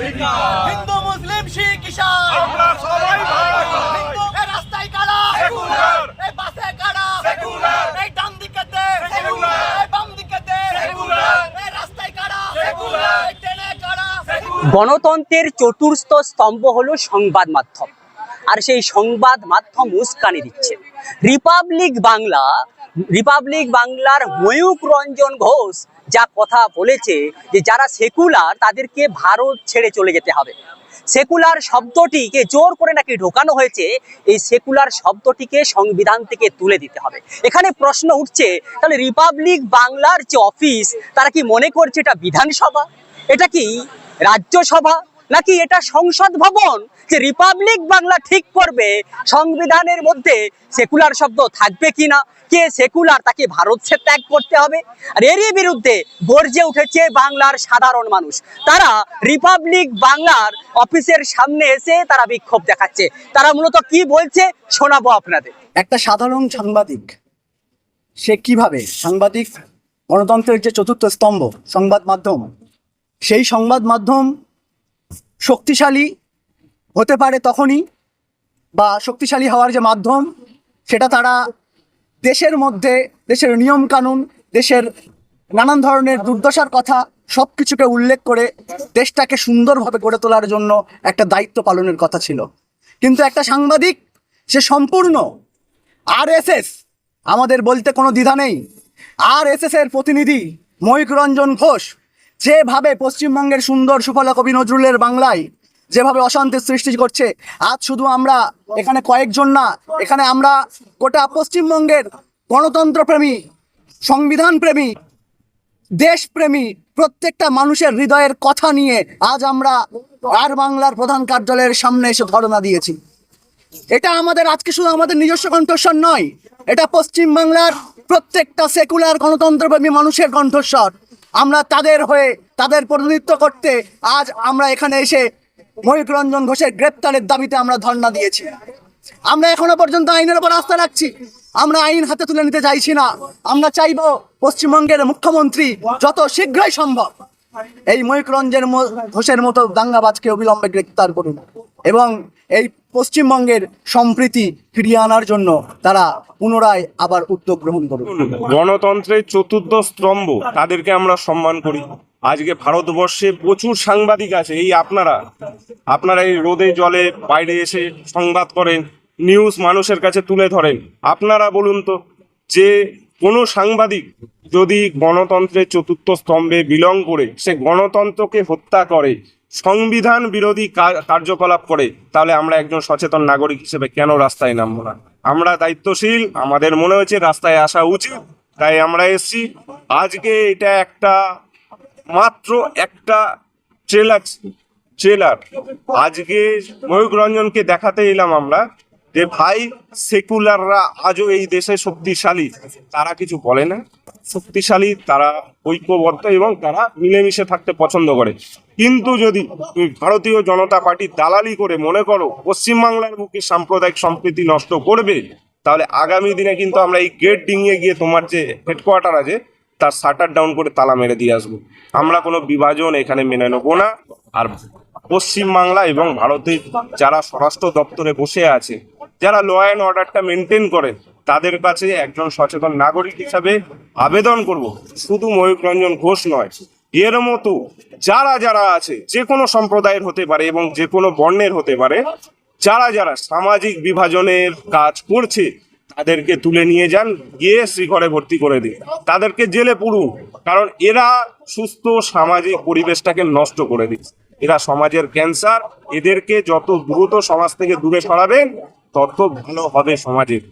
হিন্দু মুসলিম শিখ ঈশান। আমরা সবাই ভাই হিন্দু এ রাস্তায় কারা? Secular! এই বাসে কারা? Secular! এই ডান দিকেতে Secular! এই বাম দিকেতে Secular! এই রাস্তায় কারা? Secular! এই ট্রেনে কারা? গণতন্ত্রের চতুর্থ স্তম্ভ হলো সংবাদ মাধ্যম। আর সেই সংবাদ মাধ্যম উস্কানি দিচ্ছে। রিপাবলিক বাংলা রিপাবলিক বাংলার ময়ূক রঞ্জন ঘোষ যা কথা বলেছে যে যারা সেকুলার তাদেরকে ভারত ছেড়ে চলে যেতে হবে। সেকুলার শব্দটিকে জোর করে নাকি ঢোকানো হয়েছে, এই সেকুলার শব্দটিকে সংবিধান থেকে তুলে দিতে হবে। এখানে প্রশ্ন উঠছে, তাহলে রিপাবলিক বাংলার যে অফিস, তারা কি মনে করছে এটা বিধানসভা? এটা কি রাজ্যসভা? নাকি এটা সংসদ ভবন? যে রিপাবলিক বাংলা ঠিক করবে, সংবিধানের মধ্যে সেকুলার শব্দ থাকবে কিনা? কে সেকুলার তাকে ভারত সে ত্যাগ করতে হবে। আর এরই বিরুদ্ধে গর্জে উঠেছে বাংলার সাধারণ মানুষ। তারা রিপাবলিক বাংলার অফিসের সামনে এসে তারা বিক্ষোভ দেখাচ্ছে। তারা মূলত কি বলছে শোনাবো আপনাদের। একটা সাধারণ সাংবাদিক, সে কীভাবে সাংবাদিক গণতন্ত্রের যে চতুর্থ স্তম্ভ, সংবাদ মাধ্যম, সেই সংবাদ মাধ্যম শক্তিশালী হতে পারে তখনই বা শক্তিশালী হওয়ার যে মাধ্যম, সেটা তারা দেশের মধ্যে, দেশের নিয়ম কানুন দেশের নানান ধরনের দুর্দশার কথা সব কিছুকে উল্লেখ করে দেশটাকে সুন্দরভাবে গড়ে তোলার জন্য একটা দায়িত্ব পালনের কথা ছিল। কিন্তু একটা সাংবাদিক, সে সম্পূর্ণ আর এস আমাদের বলতে কোনো দ্বিধা নেই। আর এর প্রতিনিধি ময়ূক রঞ্জন ঘোষ যেভাবে পশ্চিমবঙ্গের সুন্দর সুফলা কবি নজরুলের বাংলায় যেভাবে অশান্তির সৃষ্টি করছে, আজ শুধু আমরা এখানে কয়েকজন না, এখানে আমরা গোটা পশ্চিমবঙ্গের গণতন্ত্রপ্রেমী সংবিধান প্রেমী দেশপ্রেমী প্রত্যেকটা মানুষের হৃদয়ের কথা নিয়ে আজ আমরা আর বাংলার প্রধান কার্যালয়ের সামনে এসে ধর্ণা দিয়েছি। এটা আমাদের, আজকে শুধু আমাদের নিজস্ব কণ্ঠস্বর নয়, এটা পশ্চিম বাংলার প্রত্যেকটা সেকুলার গণতন্ত্রপ্রেমী মানুষের কণ্ঠস্বর। আমরা তাদের হয়ে, তাদের প্রতিনিধিত্ব করতে আজ আমরা এখানে এসে মহিক রঞ্জন ঘোষের গ্রেপ্তারের দাবিতে আমরা ধর্ণা দিয়েছি। আমরা এখনও পর্যন্ত আইনের উপর আস্থা রাখছি। আমরা আইন হাতে তুলে নিতে চাইছি না। আমরা চাইব পশ্চিমবঙ্গের মুখ্যমন্ত্রী যত শীঘ্রই সম্ভব এই ময়ূক রঞ্জন ম- ঘোষের মতো দাঙ্গাবাজকে অবিলম্বে গ্রেপ্তার করুন এবং এই পশ্চিমবঙ্গের সম্প্রীতি ফিরিয়ে আনার জন্য তারা পুনরায় আবার উদ্যোগ গ্রহণ করুন। গণতন্ত্রের চতুর্থ স্তম্ভ, তাদেরকে আমরা সম্মান করি। আজকে ভারতবর্ষে প্রচুর সাংবাদিক আছে, এই আপনারা। আপনারা এই রোদে জলে বাইরে এসে সংবাদ করেন নিউজ মানুষের কাছে তুলে ধরেন। আপনারা বলুন তো, যে কোনো সাংবাদিক যদি গণতন্ত্রের চতুর্থ স্তম্ভে বিলং করে সে গণতন্ত্রকে হত্যা করে, সংবিধান বিরোধী কার্যকলাপ করে, তাহলে আমরা একজন সচেতন নাগরিক হিসেবে কেন রাস্তায় নামবো না? আমরা দায়িত্বশীল, আমাদের মনে হয়েছে রাস্তায় আসা উচিত, তাই আমরা এসছি। আজকে এটা একটা, মাত্র একটা ট্রেলার ট্রেলার। আজকে ময়ূক রঞ্জনকে দেখাতে এলাম আমরা। যে ভাই সেকুলাররা আজও এই দেশে শক্তিশালী, তারা কিছু বলে না। শক্তিশালী, তারা ঐক্যবদ্ধ এবং তারা মিলেমিশে থাকতে পছন্দ করে। কিন্তু যদি ভারতীয় জনতা পার্টি দালালি করে মনে করো পশ্চিমবাংলার বুকে সাম্প্রদায়িক সম্প্রীতি নষ্ট করবে, তাহলে আগামী দিনে কিন্তু আমরা এই গেট ডিঙিয়ে গিয়ে তোমার যে হেডকোয়ার্টার আছে, তার শাটার ডাউন করে তালা মেরে দিয়ে আসব। আমরা কোনো বিভাজন এখানে মেনে নেব না। আর পশ্চিমবাংলা এবং ভারতের যারা স্বরাষ্ট্র দপ্তরে বসে আছে যারা ল অ্যান্ড অর্ডারটা মেনটেন করেন তাদের কাছে একজন সচেতন নাগরিক হিসাবে আবেদন করব। শুধু ময়ূক রঞ্জন ঘোষ নয়, এর মতো যারা যারা আছে, যে কোনো সম্প্রদায়ের হতে পারে এবং যে কোনো বর্ণের হতে পারে, যারা যারা সামাজিক বিভাজনের কাজ করছে, তাদেরকে তুলে নিয়ে যান, গিয়ে শ্রীঘরে ভর্তি করে দিন। তাদেরকে জেলে পুরুন কারণ এরা সুস্থ সামাজিক পরিবেশটাকে নষ্ট করে দিচ্ছে। এরা সমাজের ক্যান্সার এদেরকে যত দ্রুত সমাজ থেকে দূরে সরাবেন তত ভালো হবে সমাজের।